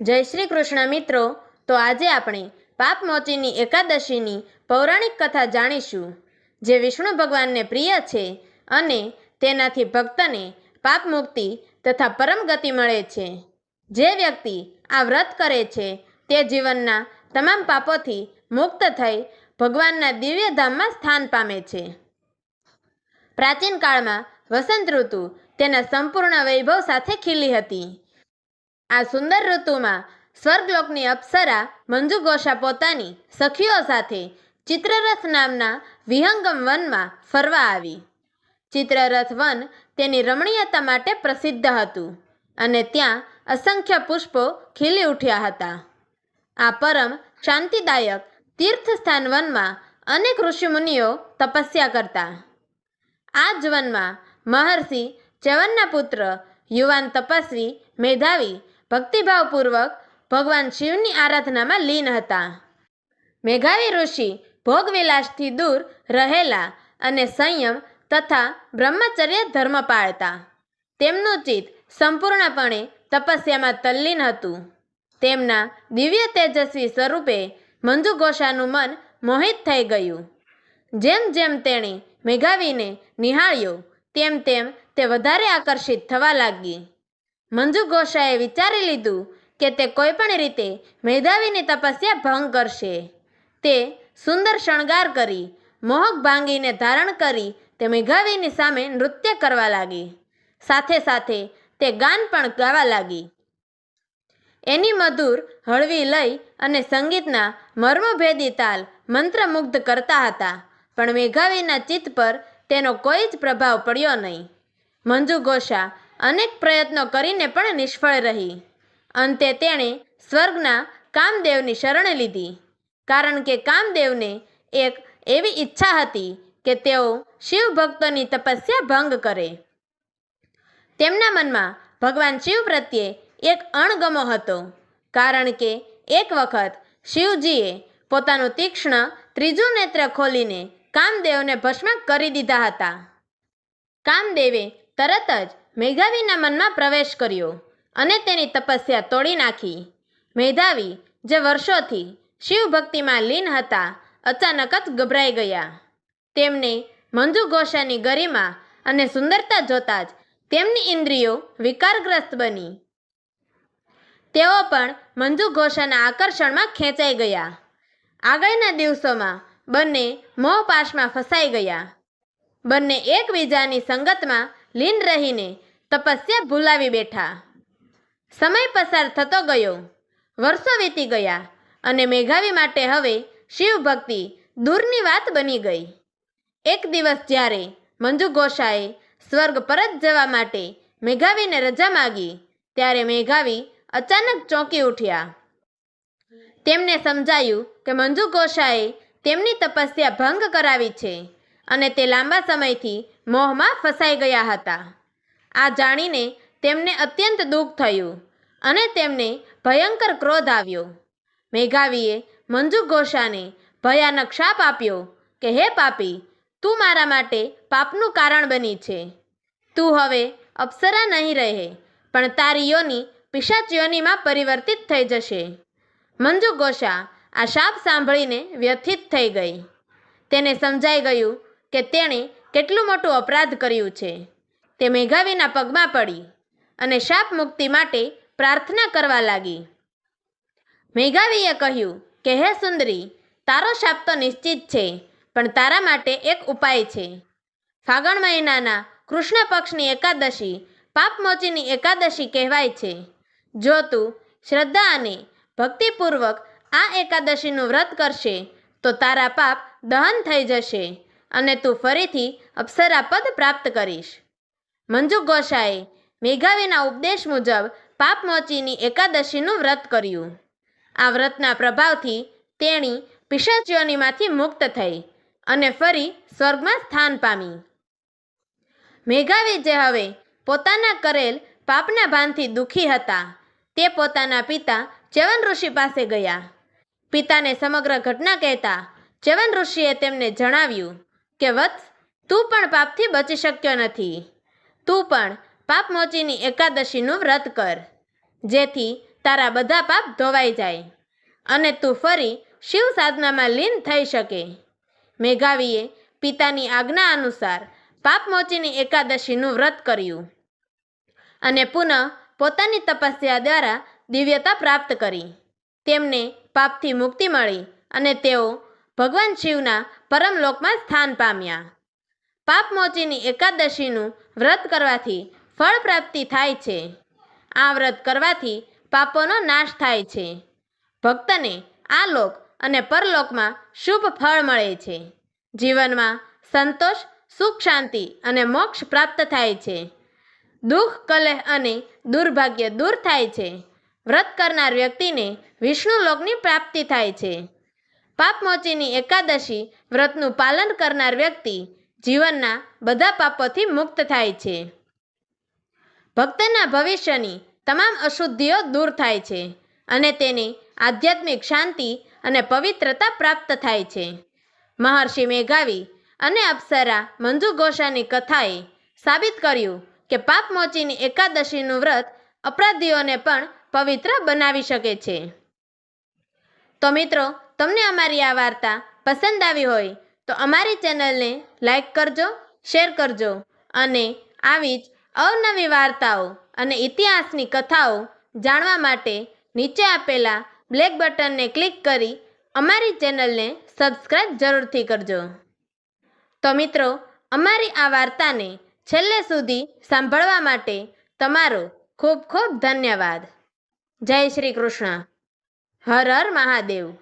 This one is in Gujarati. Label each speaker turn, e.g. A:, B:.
A: જય શ્રી કૃષ્ણ મિત્રો. તો આજે આપણે પાપમોચીની એકાદશીની પૌરાણિક કથા જાણીશું, જે વિષ્ણુ ભગવાનને પ્રિય છે અને તેનાથી ભક્તને પાપ મુક્તિ તથા પરમ ગતિ મળે છે. જે વ્યક્તિ આ વ્રત કરે છે, તે જીવનના તમામ પાપોથી મુક્ત થઈ ભગવાનના દિવ્ય ધામમાં સ્થાન પામે છે. પ્રાચીન કાળમાં વસંત ઋતુ તેના સંપૂર્ણ વૈભવ સાથે ખીલી હતી. આ સુંદર ઋતુમાં સ્વર્ગલોકની અપ્સરા મંજુ ગોશા પોતાની સખીઓ સાથે ચિત્રરથ નામના વિહંગમ વનમાં ફરવા આવી. ચિત્રરથ વન તેની રમણીયતા માટે પ્રસિદ્ધ હતું અને ત્યાં અસંખ્ય પુષ્પો ખીલી ઉઠ્યા હતા. આ પરમ શાંતિદાયક તીર્થસ્થાન વનમાં અનેક ઋષિમુનિઓ તપસ્યા કરતા. આ જ વનમાં મહર્ષિ ચવનના પુત્ર યુવાન તપસ્વી મેધાવી ભક્તિભાવપૂર્વક ભગવાન શિવની આરાધનામાં લીન હતા. મેઘાવી ઋષિ ભોગવિલાસથી દૂર રહેલા અને સંયમ તથા બ્રહ્મચર્ય ધર્મ પાળતા. તેમનું ચિત્ત સંપૂર્ણપણે તપસ્યામાં તલ્લીન હતું. તેમના દિવ્ય તેજસ્વી સ્વરૂપે મંજુ ઘોષાનું મન મોહિત થઈ ગયું. જેમ જેમ તેણે મેઘાવીને નિહાળ્યો, તેમ તેમ તે વધારે આકર્ષિત થવા લાગી. મંજુ ઘોષાએ વિચારી લીધું કે તે કોઈ પણ રીતે મેધાવીની તપસ્યા ભંગ કરશે. તે સુંદર શણગાર કરી, મોહક ભાંગીને ધારણ કરી તે મેઘાવીની સામે નૃત્ય કરવા લાગી. સાથે સાથે તે ગાન પણ ગાવા લાગી. એની મધુર હળવી લય અને સંગીતના મર્મભેદી તાલ મંત્રમુગ્ધ કરતા હતા, પણ મેઘાવીના ચિત્ત પર તેનો કોઈ જ પ્રભાવ પડ્યો નહીં. મંજુ ઘોષા અનેક પ્રયત્નો કરીને પણ નિષ્ફળ રહી. અંતે તેણે સ્વર્ગના કામદેવની શરણ લીધી. કારણ કે કામદેવને એક એવી ઈચ્છા હતી કે તેઓ શિવ ભક્તોની તપસ્યા ભંગ કરે. તેમના મનમાં ભગવાન શિવ પ્રત્યે એક અણગમો હતો. કારણ કે એક વખત શિવજીએ પોતાનું તીક્ષ્ણ ત્રીજું નેત્ર ખોલીને કામદેવને ભસ્મ કરી દીધા હતા. કામદેવે તરત જ મેઘાવીના મનમાં પ્રવેશ કર્યો અને તેની તપસ્યા તોડી નાખી. મેધાવી જે વર્ષોથી શિવ ભક્તિમાં લીન હતા, અચાનક જ ગભરાઈ ગયા. તેમને મંજુ ઘોષાની ગરિમા અને સુંદરતા જોતા જ તેમની ઇન્દ્રિયો વિકારગ્રસ્ત બની. તેઓ પણ મંજુ ઘોષાના આકર્ષણમાં ખેંચાઈ ગયા. આગળના દિવસોમાં બંને મોહપાશમાં ફસાઈ ગયા. બંને એકબીજાની સંગતમાં લીન રહીને તપસ્યા ભૂલાવી બેઠા. સમય પસાર થતો ગયો. વર્ષો વીતી ગયા અને મેઘાવી માટે હવે શિવ ભક્તિ દૂરની વાત બની ગઈ. એક દિવસ જ્યારે મંજુ ઘોષાએ સ્વર્ગ પરત જવા માટે મેઘાવીને રજા માગી, ત્યારે મેઘાવી અચાનક ચોંકી ઉઠ્યા. તેમને સમજાયું કે મંજુ ઘોષાએ તેમની તપસ્યા ભંગ કરાવી છે. અને તે લાંબા સમયથી મોહમાં ફસાઈ ગયા હતા. આ જાણીને તેમને અત્યંત દુઃખ થયું અને તેમને ભયંકર ક્રોધ આવ્યો. મેઘાવીએ મંજુ ઘોષાને ભયાનક શાપ આપ્યો કે, હે પાપી, તું મારા માટે પાપનું કારણ બની છે. તું હવે અપ્સરા નહીં રહે, પણ તારી યોની પિશાચ પરિવર્તિત થઈ જશે. મંજુ ઘોષા આ શાપ સાંભળીને વ્યથિત થઈ ગઈ. તેને સમજાઈ ગયું કે તેણે કેટલું મોટું અપરાધ કર્યું છે. તે મેઘાવીના પગમાં પડી અને શાપ મુક્તિ માટે પ્રાર્થના કરવા લાગી. મેઘાવીએ કહ્યું કે, હે સુંદરી, તારો શાપ તો નિશ્ચિત છે, પણ તારા માટે એક ઉપાય છે. ફાગણ મહિનાના કૃષ્ણ પક્ષની એકાદશી પાપમોચીની એકાદશી કહેવાય છે. જો તું શ્રદ્ધા અને ભક્તિપૂર્વક આ એકાદશીનું વ્રત કરશે, તો તારા પાપ દહન થઈ જશે. અને તું ફરીથી અપ્સરા પદ પ્રાપ્ત કરીશ. મંજુ ઘોષાએ મેઘાવીના ઉપદેશ મુજબ પાપમોચીની એકાદશીનું વ્રત કર્યું. આ વ્રતના પ્રભાવથી તેણી પિશાચીઓનીમાંથી મુક્ત થઈ અને ફરી સ્વર્ગમાં સ્થાન પામી. મેઘાવી જે હવે પોતાના કરેલ પાપના ભાનથી દુઃખી હતા, તે પોતાના પિતા ચવન ઋષિ પાસે ગયા. પિતાને સમગ્ર ઘટના કહેતા ચ્યવન ઋષિએ તેમને જણાવ્યું કે વત્સ તું પણ પાપથી બચી શક્યો નથી. તું પણ પાપમોચીની એકાદશીનું વ્રત કર, જેથી તારા બધા પાપ ધોવાઈ જાય અને તું ફરી શિવ સાધનામાં લીન થઈ શકે. મેઘાવીએ પિતાની આજ્ઞા અનુસાર પાપમોચીની એકાદશીનું વ્રત કર્યું અને પુનઃ પોતાની તપસ્યા દ્વારા દિવ્યતા પ્રાપ્ત કરી. તેમને પાપથી મુક્તિ મળી અને તેઓ ભગવાન શિવના પરમલોકમાં સ્થાન પામ્યા. પાપમોચીની એકાદશીનું વ્રત કરવાથી ફળ પ્રાપ્તિ થાય છે. આ વ્રત કરવાથી પાપોનો નાશ થાય છે. ભક્તને આ લોક અને પરલોકમાં શુભ ફળ મળે છે. જીવનમાં સંતોષ, સુખ, શાંતિ અને મોક્ષ પ્રાપ્ત થાય છે. દુઃખ, કલહ અને દુર્ભાગ્ય દૂર થાય છે. વ્રત કરનાર વ્યક્તિને વિષ્ણુ લોકની પ્રાપ્તિ થાય છે. પાપમોચીની એકાદશી વ્રતનું પાલન કરનાર વ્યક્તિ જીવનના બધા પાપોથી મુક્ત થાય છે. ભક્તના ભવિષ્યની તમામ અશુદ્ધિઓ દૂર થાય છે અને તેને આધ્યાત્મિક શાંતિ અને પવિત્રતા પ્રાપ્ત થાય છે. મહર્ષિ મેઘાવી અને અપ્સરા મંજુ ઘોષાની કથાએ સાબિત કર્યું કે પાપમોચીની એકાદશીનું વ્રત અપરાધીઓને પણ પવિત્ર બનાવી શકે છે. તો મિત્રો તમને અમારી આ વાર્તા પસંદ આવી હોય તો અમારી ચેનલને લાઈક કરજો, શેર કરજો અને આવી જ અવનવી વાર્તાઓ અને ઇતિહાસની કથાઓ જાણવા માટે નીચે આપેલા બ્લેક બટનને ક્લિક કરી અમારી ચેનલને સબસ્ક્રાઈબ જરૂરથી કરજો. તો મિત્રો, અમારી આ વાર્તાને છેલ્લે સુધી સાંભળવા માટે તમારો ખૂબ ખૂબ ધન્યવાદ. જય શ્રી કૃષ્ણ. હર હર મહાદેવ.